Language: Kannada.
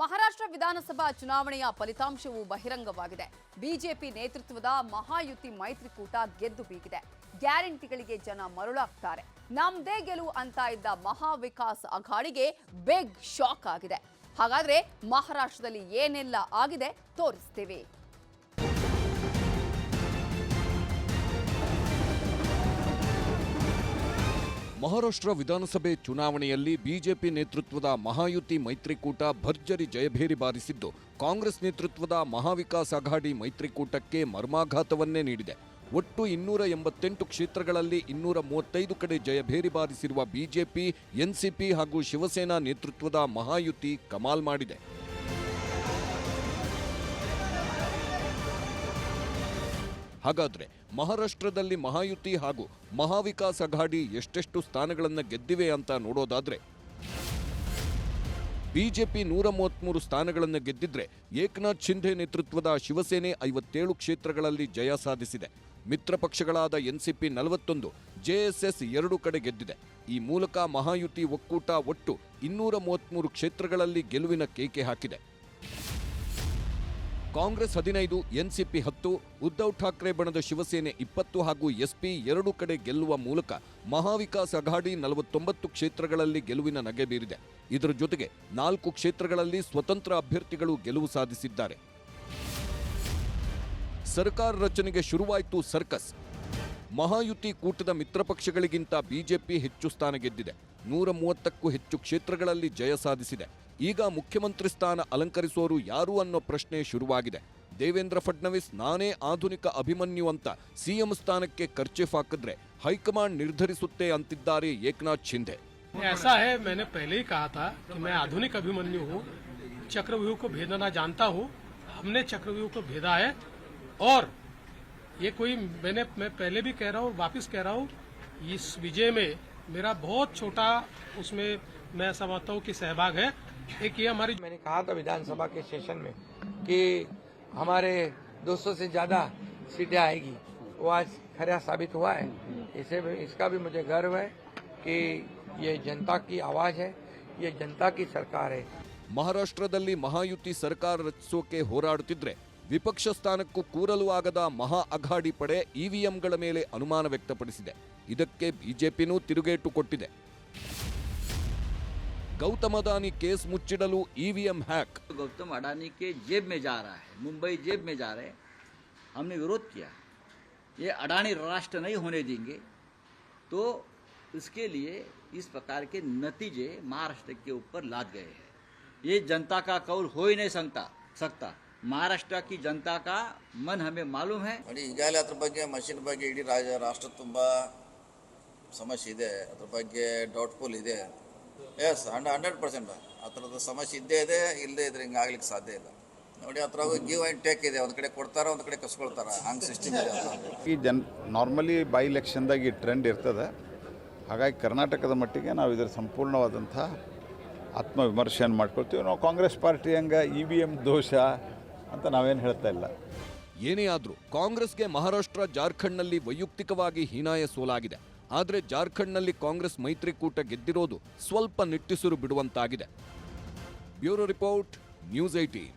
ಮಹಾರಾಷ್ಟ್ರ ವಿಧಾನಸಭಾ ಚುನಾವಣೆಯ ಫಲಿತಾಂಶವು ಬಹಿರಂಗವಾಗಿದೆ. ಬಿಜೆಪಿ ನೇತೃತ್ವದ ಮಹಾಯುತಿ ಮೈತ್ರಿಕೂಟ ಗೆದ್ದು ಬೀಗಿದೆ. ಗ್ಯಾರಂಟಿಗಳಿಗೆ ಜನ ಮರುಳಾಗ್ತಾರೆ. ನಮ್ದೇ ಗೆಲುವು ಅಂತ ಇದ್ದ ಮಹಾವಿಕಾಸ್ ಅಘಾಡಿಗೆ ಬಿಗ್ ಶಾಕ್ ಆಗಿದೆ. ಹಾಗಾದ್ರೆ ಮಹಾರಾಷ್ಟ್ರದಲ್ಲಿ ಏನೆಲ್ಲ ಆಗಿದೆ ತೋರಿಸ್ತೀವಿ. ಮಹಾರಾಷ್ಟ್ರ ವಿಧಾನಸಭೆ ಚುನಾವಣೆಯಲ್ಲಿ ಬಿಜೆಪಿ ನೇತೃತ್ವದ ಮಹಾಯುತಿ ಮೈತ್ರಿಕೂಟ ಭರ್ಜರಿ ಜಯಭೇರಿ ಬಾರಿಸಿದ್ದು, ಕಾಂಗ್ರೆಸ್ ನೇತೃತ್ವದ ಮಹಾವಿಕಾಸ್ ಅಘಾಡಿ ಮೈತ್ರಿಕೂಟಕ್ಕೆ ಮರ್ಮಾಘಾತವನ್ನೇ ನೀಡಿದೆ. ಒಟ್ಟು ಇನ್ನೂರ ಎಂಬತ್ತೆಂಟು ಕ್ಷೇತ್ರಗಳಲ್ಲಿ ಇನ್ನೂರ ಮೂವತ್ತೈದು ಕಡೆ ಜಯಭೇರಿ ಬಾರಿಸಿರುವ ಬಿಜೆಪಿ, ಎನ್ಸಿಪಿ ಹಾಗೂ ಶಿವಸೇನಾ ನೇತೃತ್ವದ ಮಹಾಯುತಿ ಕಮಾಲ್ ಮಾಡಿದೆ. ಹಾಗಾದ್ರೆ ಮಹಾರಾಷ್ಟ್ರದಲ್ಲಿ ಮಹಾಯುತಿ ಹಾಗೂ ಮಹಾವಿಕಾಸ್ ಅಘಾಡಿ ಎಷ್ಟೆಷ್ಟು ಸ್ಥಾನಗಳನ್ನು ಗೆದ್ದಿವೆ ಅಂತ ನೋಡೋದಾದ್ರೆ, ಬಿಜೆಪಿ ನೂರ ಮೂವತ್ಮೂರು ಸ್ಥಾನಗಳನ್ನು ಗೆದ್ದಿದ್ರೆ ಏಕನಾಥ್ ಶಿಂಧೆ ನೇತೃತ್ವದ ಶಿವಸೇನೆ ಐವತ್ತೇಳು ಕ್ಷೇತ್ರಗಳಲ್ಲಿ ಜಯ ಸಾಧಿಸಿದೆ. ಮಿತ್ರ ಪಕ್ಷಗಳಾದ ಎನ್ಸಿಪಿ ನಲವತ್ತೊಂದು, ಜೆಎಸ್ಎಸ್ ಎರಡು ಕಡೆ ಗೆದ್ದಿದೆ. ಈ ಮೂಲಕ ಮಹಾಯುತಿ ಒಕ್ಕೂಟ ಒಟ್ಟು ಇನ್ನೂರ ಮೂವತ್ತ್ಮೂರು ಕ್ಷೇತ್ರಗಳಲ್ಲಿ ಗೆಲುವಿನ ಕೇಕೆ ಹಾಕಿದೆ. ಕಾಂಗ್ರೆಸ್ ಹದಿನೈದು, ಎನ್ಸಿಪಿ ಹತ್ತು, ಉದ್ಧವ್ ಠಾಕ್ರೆ ಬಣದ ಶಿವಸೇನೆ ಇಪ್ಪತ್ತು ಹಾಗೂ ಎಸ್ಪಿ ಎರಡು ಕಡೆ ಗೆಲ್ಲುವ ಮೂಲಕ ಮಹಾವಿಕಾಸ್ ಅಘಾಡಿ ನಲವತ್ತೊಂಬತ್ತು ಕ್ಷೇತ್ರಗಳಲ್ಲಿ ಗೆಲುವಿನ ನಗೆ ಬೀರಿದೆ. ಇದರ ಜೊತೆಗೆ ನಾಲ್ಕು ಕ್ಷೇತ್ರಗಳಲ್ಲಿ ಸ್ವತಂತ್ರ ಅಭ್ಯರ್ಥಿಗಳು ಗೆಲುವು ಸಾಧಿಸಿದ್ದಾರೆ. ಸರ್ಕಾರ ರಚನೆಗೆ ಶುರುವಾಯಿತು ಸರ್ಕಸ್. ಮಹಾಯುತಿ ಕೂಟದ ಮಿತ್ರಪಕ್ಷಗಳಿಗಿಂತ ಬಿಜೆಪಿ ಹೆಚ್ಚು ಸ್ಥಾನ ಗೆದ್ದಿದೆ. ನೂರ ಮೂವತ್ತಕ್ಕೂ ಹೆಚ್ಚು ಕ್ಷೇತ್ರಗಳಲ್ಲಿ ಜಯ ಸಾಧಿಸಿದೆ. ಈಗ ಮುಖ್ಯಮಂತ್ರಿ ಸ್ಥಾನ ಅಲಂಕರಿಸೋರು ಯಾರು ಅನ್ನೋ ಪ್ರಶ್ನೆ ಶುರುವಾಗಿದೆ ದೇವೇಂದ್ರ ಫಡ್ನವೀಸ್ ನಾನೇ ಆಧುನಿಕ ಅಭಿಮನ್ಯು ಅಂತ ಸಿಎಂ ಸ್ಥಾನಕ್ಕೆ ಖರ್ಚಿಫ್ ಹಾಕಿದ್ರೆ ಹೈಕಮಾಂಡ್ ನಿರ್ಧರಿಸುತ್ತೆ ಅಂತಿದ್ದಾರೆ ಏಕನಾಥ್ ಶಿಂಧೆ ऐसा है मैंने पहले ही कहा था कि मैं आधुनिक अभिमन्यु हूँ चक्रव्यूह को भेदना जानता हूँ हमने चक्रव्यूह को भेदा है और ये कोई मैंने मैं पहले भी कह रहा हूँ वापस कह रहा हूँ इस विजय में मेरा बहुत छोटा उसमें मैं समझता हूँ कि सहभाग है एक ये हमारी मैंने कहा था विधानसभा के सेशन में कि हमारे 200 से ज्यादा सीटें आएगी वो आज खरा साबित हुआ है इसे भी- इसका भी मुझे गर्व है कि ये जनता की आवाज है ये जनता की सरकार है ಮಹಾರಾಷ್ಟ್ರದಲ್ಲಿ ಮಹಾಯುತಿ ಸರ್ಕಾರ ರಚಿಸೋಕೆ ಹೋರಾಡುತ್ತಿದ್ರೆ ವಿಪಕ್ಷ ಸ್ಥಾನಕ್ಕೂ ಕೂರಲು ಆಗದ ಮಹಾ ಅಘಾಡಿ ಪಡೆ ಇವಿಎಂಗಳ ಮೇಲೆ ಅನುಮಾನ ವ್ಯಕ್ತಪಡಿಸಿದೆ ಇದಕ್ಕೆ ಬಿಜೆಪಿನೂ ತಿರುಗೇಟು ಕೊಟ್ಟಿದೆ ಗೌತಮ್ ಅದಾನಿ ಕೇಸ್ ಮುಚ್ಚಿಡಲು ಇವಿಎಂ ಹ್ಯಾಕ್ गौतम अडानी के जेब में जा रहा है मुंबई जेब में जा रहे हैं हमने विरोध किया ये अडानी राष्ट्र नहीं होने देंगे तो इसके लिए इस प्रकार के नतीजे महाराष्ट्र के ऊपर लाद गए हैं ये जनता का कौल हो ही नहीं सकता सकता महाराष्ट्र की जनता का मन हमें मालूम है ನೋಡಿ ಈಗಾಗಲೇ ಅದ್ರ ಬಗ್ಗೆ ಮಷಿನ್ ಬಗ್ಗೆ ಇಡೀ ರಾಜ ರಾಷ್ಟ್ರ ತುಂಬ ಸಮಸ್ಯೆ ಇದೆ ಅದ್ರ ಬಗ್ಗೆ ಡೌಟ್ಫುಲ್ ಇದೆ ಎಸ್ ಹಂಡ್ರೆಡ್ ಹಂಡ್ರೆಡ್ ಪರ್ಸೆಂಟ್ ಆ ಥರದ ಸಮಸ್ಯೆ ಇದ್ದೇ ಇದೆ ಇಲ್ಲದೇ ಇದ್ರೆ ಹಿಂಗೆ ಆಗ್ಲಿಕ್ಕೆ ಸಾಧ್ಯ ಇಲ್ಲ. ನೋಡಿ ಆ ಥರ ಗಿವ್ ಆ್ಯಂಡ್ ಟೇಕ್ ಇದೆ. ಒಂದು ಕಡೆ ಕೊಡ್ತಾರೆ ಒಂದು ಕಡೆ ಕಸ್ಕೊಳ್ತಾರ. ಹಂಗೆ ಸಿಸ್ಟಮ್ ಇದೆ ಈ ಜನ್ ನಾರ್ಮಲಿ ಬೈ ಇಲೆಕ್ಷನ್ದಾಗ ಈ ಟ್ರೆಂಡ್ ಇರ್ತದೆ. ಹಾಗಾಗಿ ಕರ್ನಾಟಕದ ಮಟ್ಟಿಗೆ ನಾವು ಇದರ ಸಂಪೂರ್ಣವಾದಂಥ ಆತ್ಮವಿಮರ್ಶೆಯನ್ನು ಮಾಡ್ಕೊಳ್ತೀವಿ. ನಾವು ಕಾಂಗ್ರೆಸ್ ಪಾರ್ಟಿ ಹಂಗೆ ಇ ವಿ ಎಂ ದೋಷ ಅಂತ ನಾವೇನು ಹೇಳ್ತಾ ಇಲ್ಲ. ಏನೇ ಆದರೂ ಕಾಂಗ್ರೆಸ್ಗೆ ಮಹಾರಾಷ್ಟ್ರ ಜಾರ್ಖಂಡ್ನಲ್ಲಿ ವೈಯಕ್ತಿಕವಾಗಿ ಹೀನಾಯ ಸೋಲಾಗಿದೆ. ಆದರೆ ಜಾರ್ಖಂಡ್ನಲ್ಲಿ ಕಾಂಗ್ರೆಸ್ ಮೈತ್ರಿಕೂಟ ಗೆದ್ದಿರೋದು ಸ್ವಲ್ಪ ನಿಟ್ಟುಸಿರು ಬಿಡುವಂತಾಗಿದೆ. Bureau report news eighteen